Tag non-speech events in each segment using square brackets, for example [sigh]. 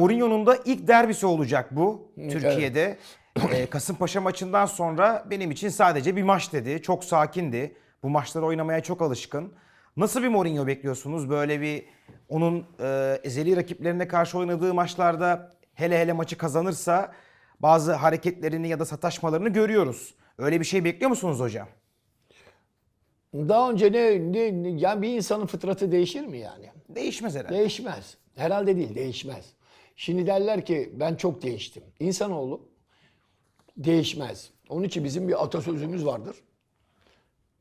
Mourinho'nun da ilk derbisi olacak bu Türkiye'de. [coughs] Ee, Kasımpaşa maçından sonra benim için sadece bir maç dedi. Çok sakindi. Bu maçları oynamaya çok alışkın. Nasıl bir Mourinho bekliyorsunuz? Böyle bir onun e, ezeli rakiplerine karşı oynadığı maçlarda hele hele maçı kazanırsa bazı hareketlerini ya da sataşmalarını görüyoruz. Öyle bir şey bekliyor musunuz hocam? Daha önce ne, ne, ne- yani bir insanın fıtratı değişir mi yani? Değişmez herhalde. Değişmez. Herhalde değil, değişmez. Şimdi derler ki ben çok değiştim. İnsanoğlu değişmez. Onun için bizim bir atasözümüz vardır.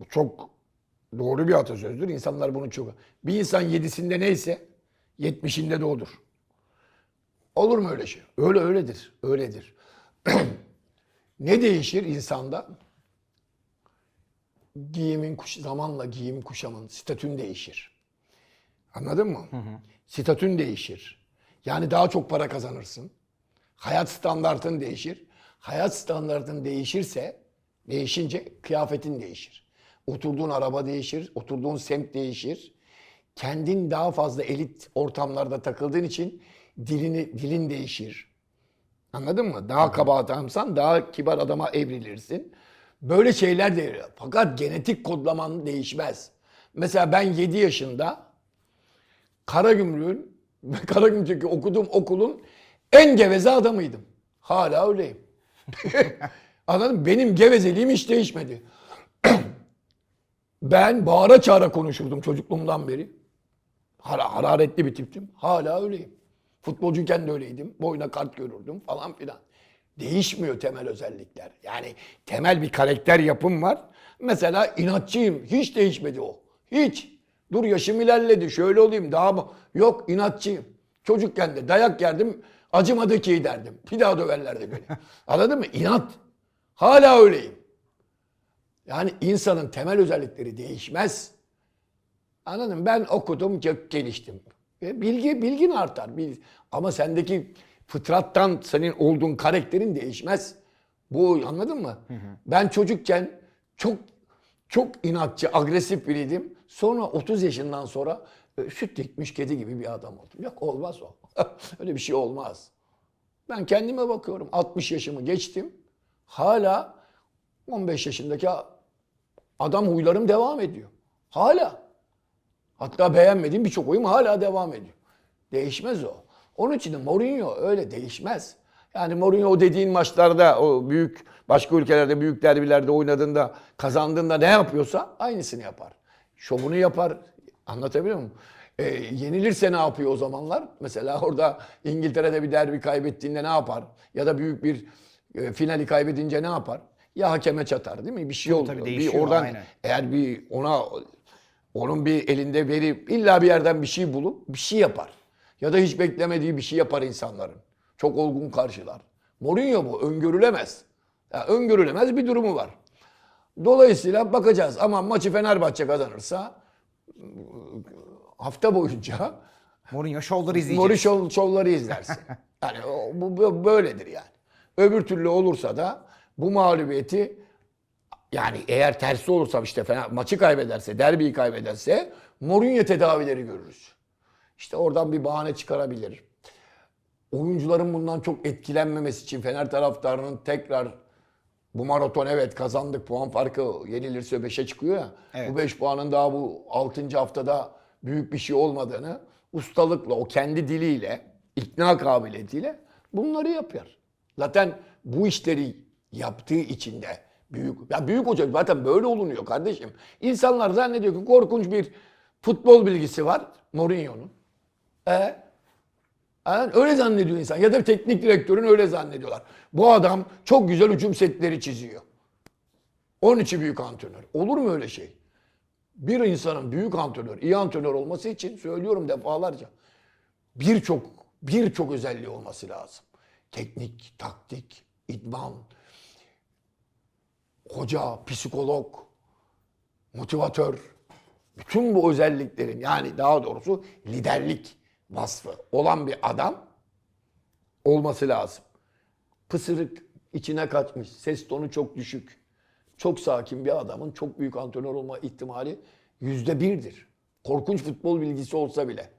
Bu çok doğru bir atasözdür. İnsanlar bunu çok... Bir insan yedisinde neyse yetmişinde de odur. Olur mu öyle şey? Öyle öyledir. Öyledir. [clears throat] ne değişir insanda? Giyimin, kuş, zamanla giyim kuşamın, statün değişir. Anladın mı? Statün değişir. Yani daha çok para kazanırsın. Hayat standartın değişir. Hayat standartın değişirse, değişince kıyafetin değişir. Oturduğun araba değişir, oturduğun semt değişir. Kendin daha fazla elit ortamlarda takıldığın için dilini dilin değişir. Anladın mı? Daha kaba adamsan daha kibar adama evrilirsin. Böyle şeyler de fakat genetik kodlaman değişmez. Mesela ben 7 yaşında Karagümrük'ün Karagümrük'teki okuduğum okulun en geveze adamıydım. Hala öyleyim. [laughs] Anladın mı? Benim gevezeliğim hiç değişmedi. [clears throat] ben bağıra çağıra konuşurdum çocukluğumdan beri. Har- hararetli bir tiptim. Hala öyleyim. Futbolcuyken de öyleydim. Boyuna kart görürdüm falan filan. Değişmiyor temel özellikler. Yani temel bir karakter yapım var. Mesela inatçıyım. Hiç değişmedi o. Hiç. Dur yaşım ilerledi. Şöyle olayım daha mı? Yok inatçıyım. Çocukken de dayak yerdim. Acımadı ki derdim. Bir daha döverlerdi beni. [laughs] Anladın mı? İnat. Hala öyleyim. Yani insanın temel özellikleri değişmez. Anladın mı? Ben okudum, geliştim. Ve bilgi bilgin artar. Bil- Ama sendeki fıtrattan senin olduğun karakterin değişmez. Bu anladın mı? Ben çocukken çok çok inatçı, agresif biriydim. Sonra 30 yaşından sonra e, süt dikmiş kedi gibi bir adam oldum. Yok olmaz o. [laughs] Öyle bir şey olmaz. Ben kendime bakıyorum. 60 yaşımı geçtim. Hala 15 yaşındaki adam huylarım devam ediyor. Hala. Hatta beğenmediğim birçok oyun hala devam ediyor. Değişmez o. Onun için de Mourinho öyle değişmez. Yani Mourinho o dediğin maçlarda o büyük başka ülkelerde büyük derbilerde oynadığında kazandığında ne yapıyorsa aynısını yapar. Şovunu yapar. Anlatabiliyor muyum? Ee, yenilirse ne yapıyor o zamanlar? Mesela orada İngiltere'de bir derbi kaybettiğinde ne yapar? Ya da büyük bir e, finali kaybedince ne yapar? Ya hakeme çatar değil mi? Bir şey oluyor. bir değişiyor, oradan aynen. eğer bir ona onun bir elinde veri illa bir yerden bir şey bulup bir şey yapar. Ya da hiç beklemediği bir şey yapar insanların. Çok olgun karşılar. Mourinho bu öngörülemez. Ya öngörülemez bir durumu var. Dolayısıyla bakacağız ama maçı Fenerbahçe kazanırsa hafta boyunca Mourinho şovları izleyeceğiz. Mori şov, şovları izlersin. [laughs] Yani bu, bu böyledir yani. Öbür türlü olursa da bu mağlubiyeti yani eğer tersi olursa işte Fener maçı kaybederse, derbiyi kaybederse Mourinho tedavileri görürüz. İşte oradan bir bahane çıkarabilir. Oyuncuların bundan çok etkilenmemesi için Fener taraftarının tekrar bu maraton evet kazandık puan farkı yenilirse 5'e çıkıyor ya. Evet. Bu 5 puanın daha bu 6. haftada büyük bir şey olmadığını ustalıkla o kendi diliyle ikna kabiliyetiyle bunları yapar. Zaten bu işleri yaptığı için de büyük ya büyük hoca zaten böyle olunuyor kardeşim. İnsanlar zannediyor ki korkunç bir futbol bilgisi var Mourinho'nun. E yani öyle zannediyor insan. Ya da teknik direktörün öyle zannediyorlar. Bu adam çok güzel hücum setleri çiziyor. Onun için büyük antrenör. Olur mu öyle şey? Bir insanın büyük antrenör, iyi antrenör olması için söylüyorum defalarca. Birçok birçok özelliği olması lazım. Teknik, taktik, idman, hoca, psikolog, motivatör. Bütün bu özelliklerin yani daha doğrusu liderlik vasfı olan bir adam olması lazım. Pısırık, içine kaçmış, ses tonu çok düşük, çok sakin bir adamın çok büyük antrenör olma ihtimali yüzde birdir. Korkunç futbol bilgisi olsa bile.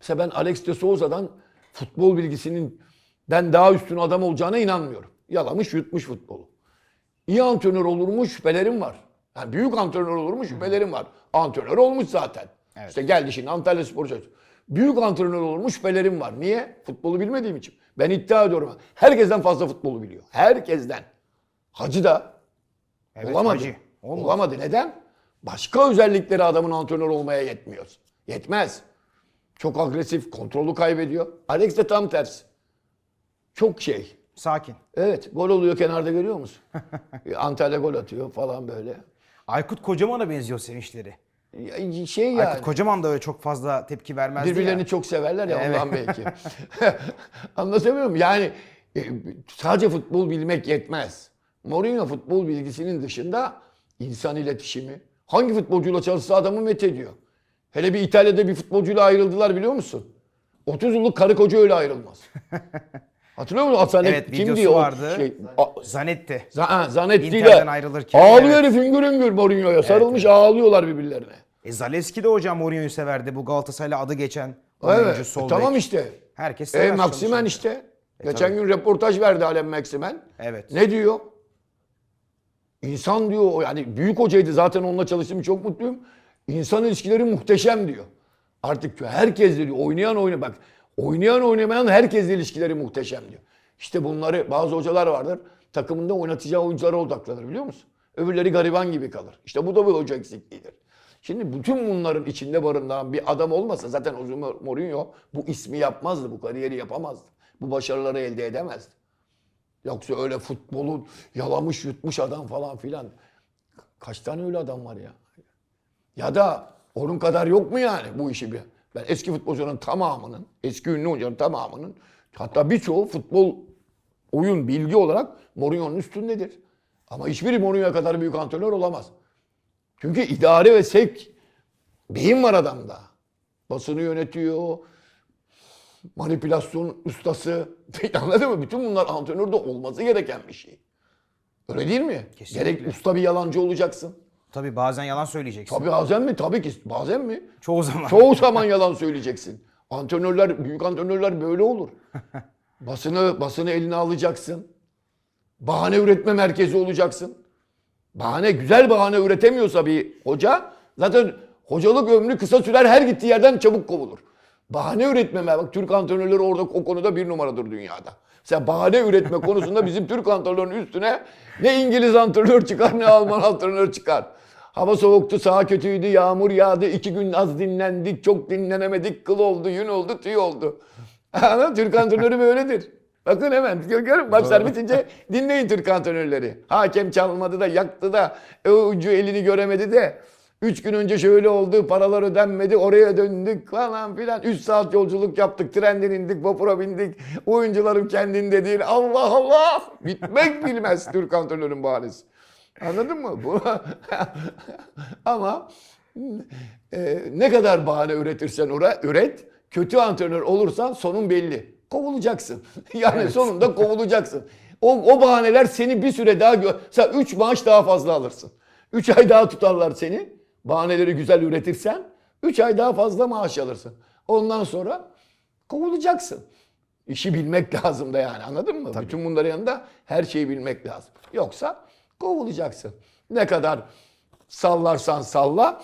Mesela ben Alex de Souza'dan futbol bilgisinin den daha üstün adam olacağına inanmıyorum. Yalamış yutmuş futbolu. İyi antrenör olur mu şüphelerim var. Yani büyük antrenör olur mu şüphelerim var. Antrenör olmuş zaten. İşte geldi şimdi Antalya Spor Çalışıyor. Büyük antrenör olur mu şüphelerim var. Niye? Futbolu bilmediğim için. Ben iddia ediyorum. Herkesten fazla futbolu biliyor. Herkesten. Hacı da Evet, olamadı. Hacı. Olmadı. Olamadı. Neden? Başka özellikleri adamın antrenör olmaya yetmiyor. Yetmez. Çok agresif, kontrolü kaybediyor. Alex de tam tersi. Çok şey. Sakin. Evet, gol oluyor kenarda görüyor musun? [laughs] Antalya gol atıyor falan böyle. Aykut Kocaman'a benziyor sevinçleri. Şey yani. Aykut Kocaman da öyle çok fazla tepki vermezdi Birbirlerini ya. çok severler ya Evet. ondan belki. [laughs] Anlatamıyor muyum? Yani e, sadece futbol bilmek yetmez. Mourinho futbol bilgisinin dışında insan iletişimi. Hangi futbolcuyla çalışsa adamı met ediyor. Hele bir İtalya'da bir futbolcuyla ayrıldılar biliyor musun? 30 yıllık karı koca öyle ayrılmaz. [laughs] Hatırlıyor musun? Hasan Evet, kimdi videosu o vardı. Şey, A- Zanetti. Z- ha, Zanetti ile ayrılırken, ağlıyor evet. herif hüngür hüngür Mourinho'ya. Sarılmış ağlıyorlar birbirlerine. E Zalewski de hocam Mourinho'yu severdi. Bu Galatasaray'la adı geçen oyuncu Evet. sol e, tamam bek. işte. Herkes E, sever Maksimen çalışanı. işte. Geçen tabii. gün röportaj verdi Alem Maksimen. Evet. Ne diyor? İnsan diyor yani büyük hocaydı zaten onunla çalıştım çok mutluyum. İnsan ilişkileri muhteşem diyor. Artık herkes diyor oynayan oyna bak oynayan oynamayan herkesle ilişkileri muhteşem diyor. İşte bunları bazı hocalar vardır takımında oynatacağı oyunculara odaklanır biliyor musun? Öbürleri gariban gibi kalır. İşte bu da bir hoca eksikliğidir. Şimdi bütün bunların içinde barındıran bir adam olmasa zaten Jose Mourinho bu ismi yapmazdı, bu kariyeri yapamazdı. Bu başarıları elde edemezdi. Yoksa öyle futbolu yalamış yutmuş adam falan filan. Kaç tane öyle adam var ya? Ya da onun kadar yok mu yani bu işi bir? Ben eski futbolcuların tamamının, eski ünlü oyuncuların tamamının hatta birçoğu futbol oyun bilgi olarak Mourinho'nun üstündedir. Ama hiçbiri Mourinho'ya kadar büyük antrenör olamaz. Çünkü idare ve sevk beyin var adamda. Basını yönetiyor, manipülasyon ustası. [laughs] Anladın mı? Bütün bunlar antrenörde olması gereken bir şey. Öyle değil mi? Kesinlikle. Gerek usta bir yalancı olacaksın. Tabii bazen yalan söyleyeceksin. Tabii bazen mi? Tabii ki. Bazen mi? Çoğu zaman. Çoğu zaman yalan söyleyeceksin. Antrenörler, büyük antrenörler böyle olur. [laughs] Basını, basını eline alacaksın. Bahane üretme merkezi olacaksın. Bahane, güzel bahane üretemiyorsa bir hoca, zaten hocalık ömrü kısa sürer, her gittiği yerden çabuk kovulur. Bahane üretme, bak Türk antrenörleri orada o konuda bir numaradır dünyada. Sen bahane üretme konusunda [laughs] bizim Türk antrenörünün üstüne ne İngiliz antrenör çıkar ne Alman antrenör çıkar. Hava soğuktu, saha kötüydü, yağmur yağdı, iki gün az dinlendik, çok dinlenemedik, kıl oldu, yün oldu, tüy oldu. [laughs] Türk antrenörü böyledir. Bakın hemen görün maçlar bitince dinleyin Türk antrenörleri. Hakem çalmadı da yaktı da e, ucu elini göremedi de üç gün önce şöyle oldu paralar ödenmedi oraya döndük falan filan. Üç saat yolculuk yaptık trenden indik vapura bindik oyuncularım kendinde değil Allah Allah bitmek [laughs] bilmez Türk antrenörün bahanesi. Anladın mı? Bu [laughs] ama e, ne kadar bahane üretirsen ura, üret, kötü antrenör olursan sonun belli. Kovulacaksın. [laughs] Yani sonunda kovulacaksın. O, o bahaneler seni bir süre daha... Gö- Sen 3 maaş daha fazla alırsın. 3 ay daha tutarlar seni. Bahaneleri güzel üretirsen 3 ay daha fazla maaş alırsın. Ondan sonra kovulacaksın. İşi bilmek [laughs] lazım da yani anladın mı? Bütün bunların yanında her şeyi bilmek lazım. Yoksa kovulacaksın. Ne kadar sallarsan salla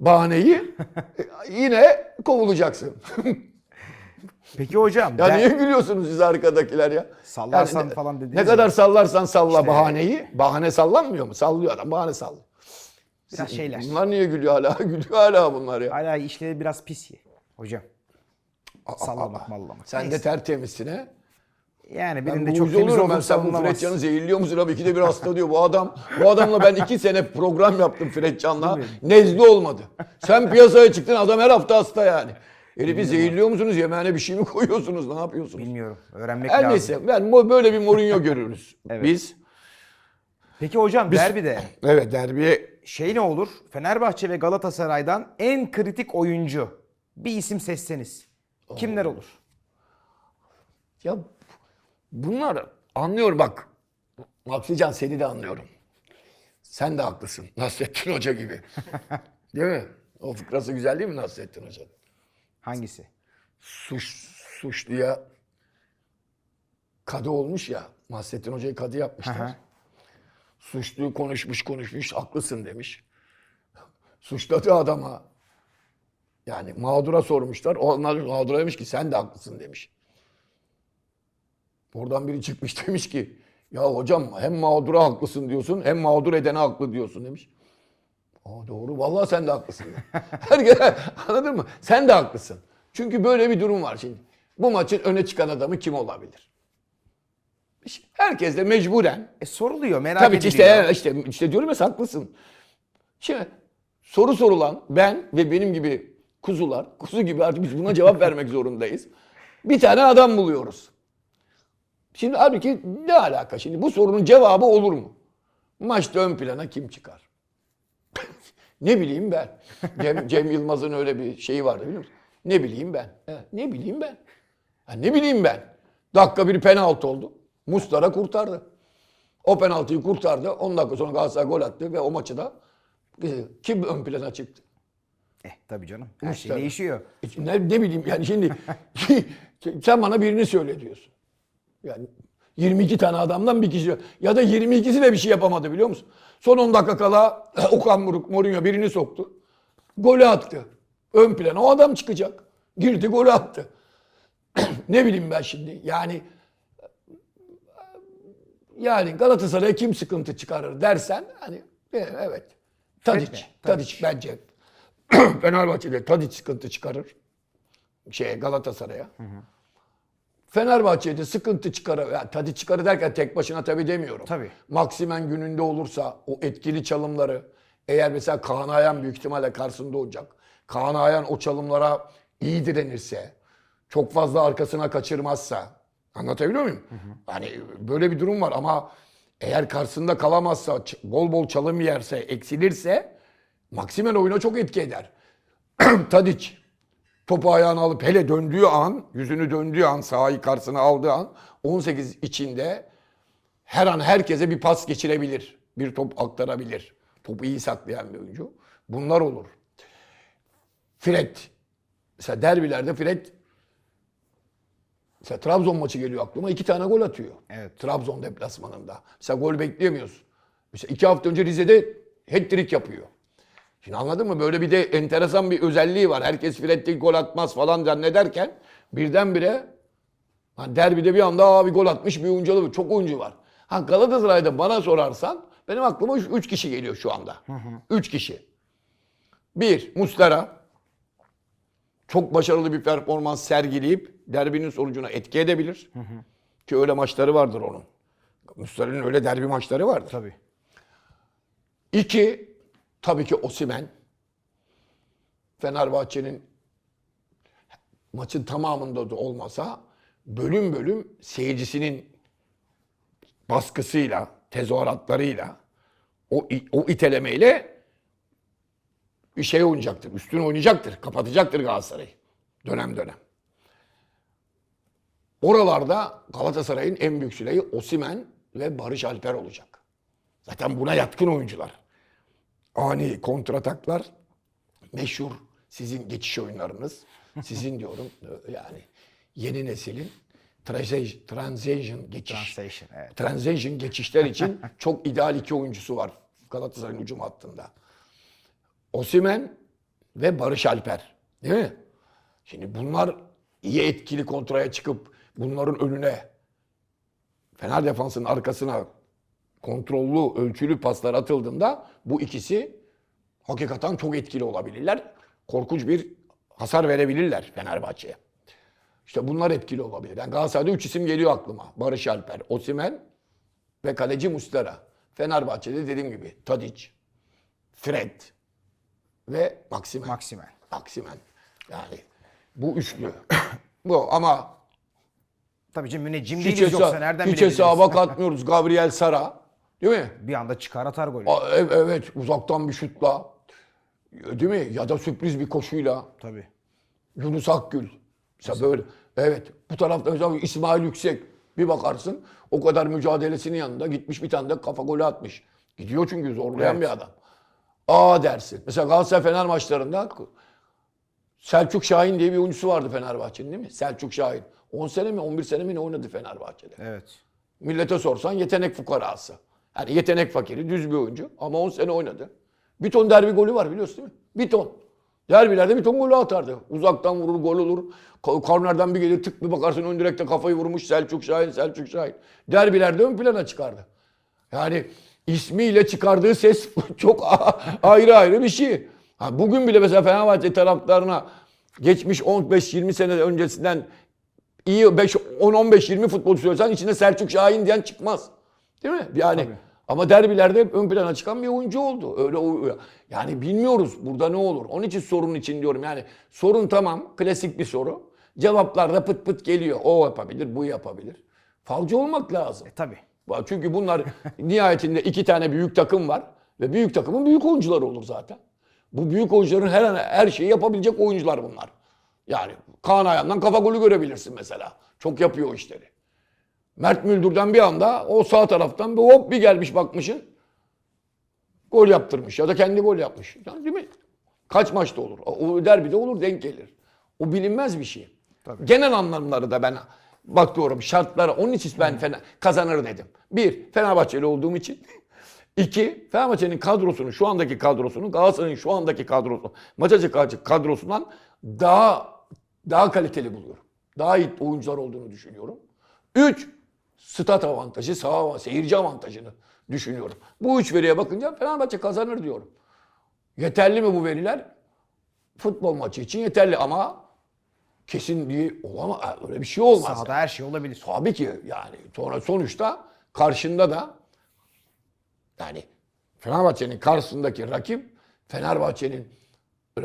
bahaneyi [laughs] yine kovulacaksın. Peki hocam. ya ben- niye gülüyorsunuz siz arkadakiler ya? Sallarsan ne- falan dediniz Ne ya. kadar sallarsan salla bahaneyi. Bahane sallanmıyor mu? Sallıyor adam bahane sallıyor. Biraz şeyler. Bunlar niye gülüyor hala? [laughs] Gülüyor hala bunlar ya. Hala işleri biraz pis ye. Hocam. Sallamak mallamak. Sen de Neyse. tertemizsin he. Yani Ben benim de bu çok temiz olurum ben sen bu savunamaz. Fred Can'ı zehirliyor musun abi? İkide bir hasta diyor bu adam. Bu adamla ben iki sene program yaptım Fred Can'la. Nezli olmadı. Sen piyasaya çıktın adam her hafta hasta yani. Herifi zehirliyor musunuz? Yemeğine bir şey mi [laughs] koyuyorsunuz? Ne yapıyorsunuz? Bilmiyorum. Öğrenmek Her lazım. neyse ben mo- böyle bir Mourinho görürüz. [laughs] Biz. Peki hocam derbide [laughs] Evet derbiye şey ne olur? Fenerbahçe ve Galatasaray'dan en kritik oyuncu. Bir isim seçseniz. Kimler olur? Ya bunlar anlıyorum bak. Maksican seni de anlıyorum. Sen de haklısın. Nasrettin Hoca gibi. değil mi? O fıkrası güzel değil mi Nasrettin Hoca'nın? Hangisi? Su, suçluya kadı olmuş ya. Mahsettin Hoca'yı kadı yapmışlar. Hı hı. Suçlu konuşmuş konuşmuş haklısın demiş. Suçladığı adama yani mağdura sormuşlar. Onlar mağdura demiş ki sen de haklısın demiş. Oradan biri çıkmış [laughs] demiş ki ya hocam hem mağdura haklısın diyorsun hem mağdur edene haklı diyorsun demiş. Aa doğru vallahi sen de haklısın. Herkes anladın mı? Sen de haklısın. Çünkü böyle bir durum var şimdi. Bu maçın öne çıkan adamı kim olabilir? Herkes de mecburen E soruluyor merak Tabii ediliyor. ki işte, işte, işte diyorum ya haklısın. Şimdi soru sorulan ben ve benim gibi kuzular, kuzu gibi artık biz buna cevap vermek zorundayız. Bir tane adam buluyoruz. Şimdi halbuki ne alaka şimdi bu sorunun cevabı olur mu? Maçta ön plana kim çıkar? Ne bileyim ben. Cem, [laughs] Cem Yılmaz'ın öyle bir şeyi vardı biliyor musun? Ne bileyim ben. Evet, ne bileyim ben. Ha, ne bileyim ben. Dakika bir penaltı oldu. Mustara kurtardı. O penaltıyı kurtardı. 10 dakika sonra Galatasaray gol attı ve o maçı da kim ön plana çıktı? Eh tabii canım. Her şey Muslera. değişiyor. E, Ne, ne bileyim yani şimdi [laughs] [laughs] sen bana birini söyle diyorsun. Yani 22 tane adamdan bir kişi ya da 22'si de bir şey yapamadı biliyor musun? Son 10 dakika kala [clears throat] Okan Buruk Mourinho birini soktu. Golü attı. Ön plana o adam çıkacak. Girdi golü attı. [clears throat] ne bileyim ben şimdi yani yani Galatasaray'a kim sıkıntı çıkarır dersen hani e, evet. Tadic. mi? Tadic bence. [clears throat] Fenerbahçe'de Tadic sıkıntı çıkarır. Şeye Galatasaray'a. Fenerbahçe'de sıkıntı çıkarır. Yani Tadic çıkarır derken tek başına tabii demiyorum. Tabii. Maksimen gününde olursa o etkili çalımları eğer mesela Kaan Ayhan büyük ihtimalle karşısında olacak. Kaan Ayhan o çalımlara iyi direnirse, çok fazla arkasına kaçırmazsa anlatabiliyor muyum? Hani böyle bir durum var ama eğer karşısında kalamazsa, bol bol çalım yerse, eksilirse Maksimen oyuna çok etki eder. [clears throat] Tadic topu ayağına alıp hele döndüğü an, yüzünü döndüğü an, sahayı karşısına aldığı an 18 içinde her an herkese bir pas geçirebilir. Bir top aktarabilir. Topu iyi saklayan bir oyuncu. Bunlar olur. Fred. Mesela derbilerde Fred Mesela Trabzon maçı geliyor aklıma. iki tane gol atıyor. Evet. Trabzon deplasmanında. Mesela gol bekleyemiyorsun. Mesela iki hafta önce Rize'de hat-trick yapıyor. Şimdi anladın mı? Böyle bir de enteresan bir özelliği var. Herkes Fred'de gol atmaz falan zannederken birdenbire ha derbide bir anda Aa, bir gol atmış bir oyuncu var. Çok oyuncu var. Ha Galatasaray'da bana sorarsan benim aklıma 3 kişi geliyor şu anda. 3 kişi. Bir, Muslera. Çok başarılı bir performans sergileyip derbinin sonucuna etki edebilir. Ki öyle maçları vardır onun. Muslera'nın öyle derbi maçları vardır. Tabii. İki, tabii ki Osimen. Fenerbahçe'nin maçın tamamında da olmasa bölüm bölüm seyircisinin baskısıyla, tezahüratlarıyla, o, o itelemeyle bir şey oynayacaktır. Üstüne oynayacaktır. Kapatacaktır Galatasaray'ı. Dönem dönem. Oralarda Galatasaray'ın en büyük silahı Osimen ve Barış Alper olacak. Zaten buna yatkın oyuncular. Ani kontrataklar meşhur sizin geçiş oyunlarınız. Sizin [laughs] diyorum yani yeni neslin transition, transition geçiş. Translation, evet. Transition [laughs] geçişler için çok ideal iki oyuncusu var Galatasaray'ın hücum hattında. Osimen ve Barış Alper. Değil mi? Şimdi bunlar iyi etkili kontraya çıkıp bunların önüne Fener defansının arkasına kontrollü, ölçülü paslar atıldığında bu ikisi hakikaten çok etkili olabilirler. Korkunç bir hasar verebilirler Fenerbahçe'ye. İşte bunlar etkili olabilir. Yani Galatasaray'da üç isim geliyor aklıma. Barış Alper, Osimen ve kaleci Mustera. Fenerbahçe'de dediğim gibi Tadic, Fred ve Maximen. Maksimen. Maximen. Yani bu üçlü. bu ama Tabii canım müneccim değiliz hesa- yoksa nereden hiç bilebiliriz? hesaba katmıyoruz. Gabriel Sara. Değil mi? Bir anda çıkar atar golü. Aa, ev- Evet uzaktan bir şutla. Değil mi? Ya da sürpriz bir koşuyla. Tabii. Yunus Akgül. Mesela böyle. Evet. Bu tarafta mesela İsmail Yüksek. Bir bakarsın o kadar mücadelesinin yanında gitmiş bir tane de kafa golü atmış. Gidiyor çünkü zorlayan Evet. bir adam. Aa dersin. Mesela Galatasaray Fener maçlarında Selçuk Şahin diye bir oyuncusu vardı Fenerbahçe'nin değil mi? Selçuk Şahin. 10 sene mi 11 sene mi ne oynadı Fenerbahçe'de? Evet. Millete sorsan yetenek fukarası. Yani yetenek fakiri, düz bir oyuncu ama 10 sene oynadı. Bir ton derbi golü var biliyorsun değil mi? Bir ton. Derbilerde bir ton golü atardı. Uzaktan vurur, gol olur. Ko- Kornerden bir gelir tık bir bakarsın ön direkte kafayı vurmuş Selçuk Şahin, Selçuk Şahin. Derbilerde ön plana çıkardı. Yani ismiyle çıkardığı ses [laughs] çok ayrı ayrı bir şey. Ha, bugün bile mesela Fenerbahçe taraftarına geçmiş 15-20 sene öncesinden iyi 5 10 15 20 futbolcu söylesen içinde Selçuk Şahin diyen çıkmaz. Değil mi? Yani ama derbilerde hep ön plana çıkan bir oyuncu oldu. Öyle yani bilmiyoruz burada ne olur. Onun için sorun için diyorum. Yani sorun tamam klasik bir soru. Cevaplar da pıt pıt geliyor. O yapabilir, bu yapabilir. Falcı olmak lazım. E, tabii. Çünkü bunlar [laughs] nihayetinde iki tane büyük takım var ve büyük takımın büyük oyuncuları olur zaten. Bu büyük oyuncuların her an her şeyi yapabilecek oyuncular bunlar. Yani Kaan Ayhan'dan kafa golü görebilirsin mesela. Çok yapıyor o işleri. Mert Müldür'den bir anda o sağ taraftan bir hop bir gelmiş bakmışın. Gol yaptırmış ya da kendi gol yapmış. Yani değil mi? Kaç maçta olur? O derbide olur denk gelir. O bilinmez bir şey. Genel anlamları da ben bakıyorum şartlara. Onun için ben Fener, kazanır dedim. Bir, Fenerbahçeli olduğum için. [laughs] İki, Fenerbahçe'nin kadrosunun şu andaki kadrosunun Galatasaray'ın şu andaki kadrosu maça kadrosundan daha daha kaliteli buluyorum. Daha iyi oyuncular olduğunu düşünüyorum. Üç, stat avantajı, saha seyirci avantajını düşünüyorum. Bu üç veriye bakınca Fenerbahçe kazanır diyorum. Yeterli mi bu veriler? Futbol maçı için yeterli ama kesin bir olamaz. Öyle bir şey olmaz. Sahada her şey olabilir. Tabii ki yani sonra sonuçta karşında da yani Fenerbahçe'nin karşısındaki rakip Fenerbahçe'nin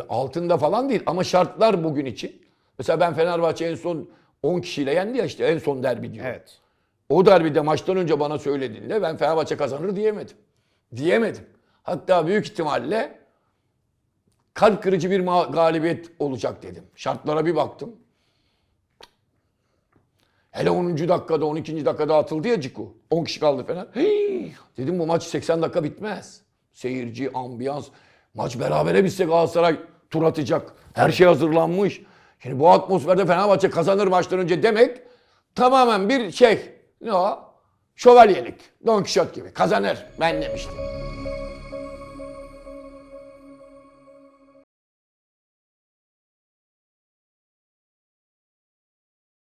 altında falan değil ama şartlar bugün için. Mesela ben Fenerbahçe en son 10 kişiyle yendi ya işte en son derbi diyor. Evet. O derbide maçtan önce bana söylediğinde ben Fenerbahçe kazanır diyemedim. Diyemedim. Hatta büyük ihtimalle kalp kırıcı bir galibiyet olacak dedim. Şartlara bir baktım. Hele 10. dakikada 12. dakikada atıldı ya Ciku. 10 kişi kaldı Fener. Hey! Dedim bu maç 80 dakika bitmez. Seyirci, ambiyans. Maç berabere bitse Galatasaray tur atacak. Her şey hazırlanmış. Şimdi bu atmosferde Fenerbahçe kazanır maçtan önce demek tamamen bir şey. Ne o? Şövalyelik. Don Kişot gibi. Kazanır. Ben demiştim.